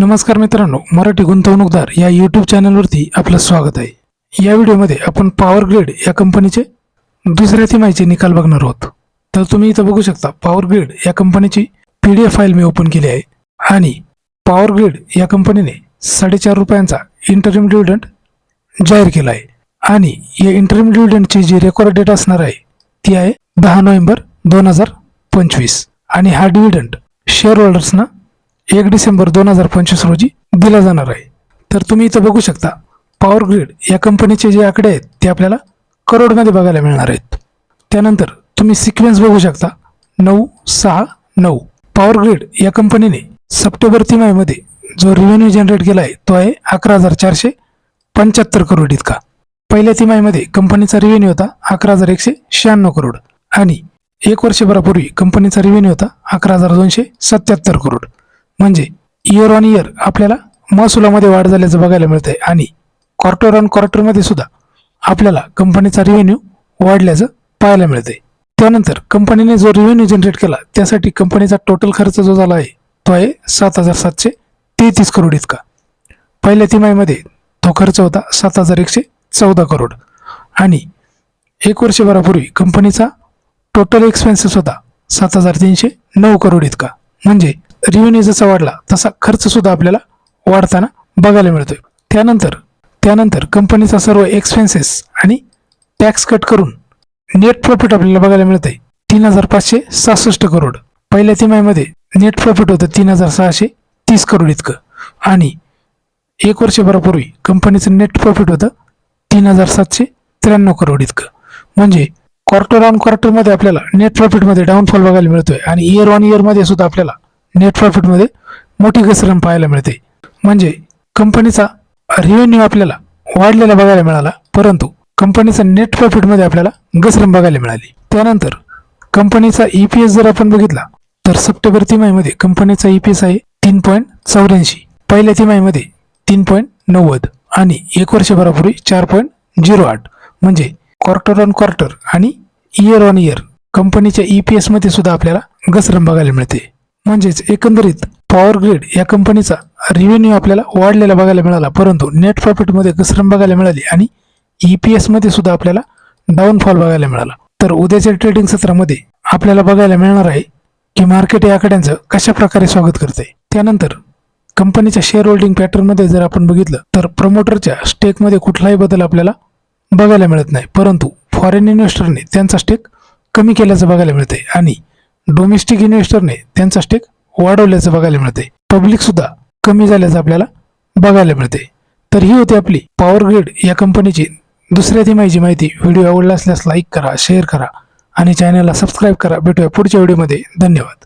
नमस्कार मित्रांनो मराठी गुंतवणूकदार या यूट्यूब चॅनलवरती आपलं स्वागत आहे. या व्हिडिओमध्ये आपण पॉवर ग्रीड या कंपनीचे दुसऱ्या तिमाहीचे निकाल बघणार आहोत. तर तुम्ही इथं बघू शकता पॉवर ग्रीड या कंपनीची पी डी एफ फाईल मी ओपन केली आहे आणि पॉवर ग्रीड या कंपनीने साडेचार रुपयांचा इंटरिम डिव्हिडंड जाहीर केला आहे. आणि या इंटरिम डिव्हिडंडची जी रेकॉर्ड डेट असणार आहे ती आहे दहा नोव्हेंबर दोन हजार पंचवीस. आणि हा डिव्हिडंड शेअर होल्डर्सना एक डिसेंबर दोन हजार पंचवीस रोजी दिला जाणार आहे. तर तुम्ही इथं बघू शकता पॉवर ग्रीड या कंपनीचे जे आकडे आहेत ते आपल्याला करोडमध्ये बघायला मिळणार आहेत. त्यानंतर तुम्ही सिक्वेन्स बघू शकता नऊ सहा नऊ. पॉवर ग्रीड या कंपनीने सप्टेंबर तिमाहीमध्ये जो रेव्हेन्यू जनरेट केला आहे तो आहे अकरा हजार चारशे पंच्याहत्तर करोड इतका. पहिल्या तिमाहीमध्ये कंपनीचा रेव्हेन्यू होता अकरा हजार एकशे शहाण्णव करोड. आणि एक वर्षभरापूर्वी कंपनीचा रेव्हेन्यू होता अकरा हजार दोनशे सत्याहत्तर करोड. म्हणजे इयर ऑन इयर आपल्याला महसुलामध्ये वाढ झाल्याचं बघायला मिळतंय आणि क्वार्टर ऑन क्वार्टरमध्ये सुद्धा आपल्याला कंपनीचा रेव्हेन्यू वाढल्याचं पाहायला मिळतंय. त्यानंतर कंपनीने जो रेव्हेन्यू जनरेट केला त्यासाठी कंपनीचा टोटल खर्च जो झाला आहे तो आहे सात हजार सातशे तेहतीस करोड इतका. पहिल्या तिमाहीमध्ये तो खर्च होता सात हजार एकशे चौदा करोड आणि एक वर्षभरापूर्वी कंपनीचा टोटल एक्सपेन्सेस होता सात हजार तीनशे नऊ करोड इतका. म्हणजे रेव्हेन्यू जसा वाढला तसा खर्चसुद्धा आपल्याला वाढताना बघायला मिळतोय. त्यानंतर त्यानंतर कंपनीचा सर्व एक्सपेन्सेस आणि टॅक्स कट करून नेट प्रॉफिट आपल्याला बघायला मिळतंय. तीन हजार पाचशे सहासष्ट करोड पहिल्या तिमाहीमध्ये नेट प्रॉफिट होतं तीन हजार सहाशे तीस करोड इतकं. आणि एक वर्षभरापूर्वी कंपनीचं नेट प्रॉफिट होतं तीन हजार सातशे त्र्याण्णव करोड इतकं. म्हणजे क्वार्टर ऑन क्वार्टरमध्ये आपल्याला नेट प्रॉफिटमध्ये डाऊनफॉल बघायला मिळतोय. आणि इयर ऑन इयरमध्ये सुद्धा आपल्याला नेट प्रॉफिटमध्ये मोठी घसरण पाहायला मिळते. म्हणजे कंपनीचा रेव्हेन्यू आपल्याला वाढलेला बघायला मिळाला परंतु कंपनीचा नेट प्रॉफिटमध्ये आपल्याला घसरण बघायला मिळाली. त्यानंतर कंपनीचा ई पी एस जर आपण बघितला तर सप्टेंबर तिमाहीमध्ये कंपनीचा ई पी एस आहे तीन पॉईंट चौऱ्याऐंशी पहिल्या तिमाहीमध्ये तीन पॉईंट नव्वद आणि एक वर्षभरापूर्वी चार पॉईंट झिरो आठ म्हणजे क्वार्टर ऑन क्वार्टर आणि इयर ऑन इयर कंपनीच्या ई पी एसमध्ये सुद्धा आपल्याला घसरण बघायला मिळते. म्हणजेच एकंदरीत पॉवर ग्रीड या कंपनीचा रेव्हेन्यू आपल्याला वाढलेला बघायला मिळाला. परंतु नेट प्रॉफिटमध्ये घसरण बघायला मिळाली आणि ई पी एसमध्ये सुद्धा आपल्याला डाऊनफॉल बघायला मिळाला. तर उद्याच्या ट्रेडिंग सत्रामध्ये आपल्याला बघायला मिळणार आहे की मार्केट या आकड्यांचं कशा प्रकारे स्वागत करते. त्यानंतर कंपनीच्या शेअर होल्डिंग पॅटर्नमध्ये जर आपण बघितलं तर प्रमोटरच्या स्टेकमध्ये कुठलाही बदल आपल्याला बघायला मिळत नाही. परंतु फॉरेन इन्व्हेस्टरने त्यांचा स्टेक कमी केल्याचं बघायला मिळते आणि डोमेस्टिक इन्व्हेस्टरने त्यांचा स्टेक वाढवल्याचं बघायला मिळते पब्लिक सुद्धा कमी झाल्याचं आपल्याला बघायला मिळते तर ही होती आपली पॉवर ग्रीड या कंपनीची दुसऱ्या तिमाहीची माहिती. व्हिडिओ आवडला असल्यास लाईक करा शेअर करा आणि चॅनलला सबस्क्राईब करा. भेटूया पुढच्या व्हिडिओमध्ये धन्यवाद.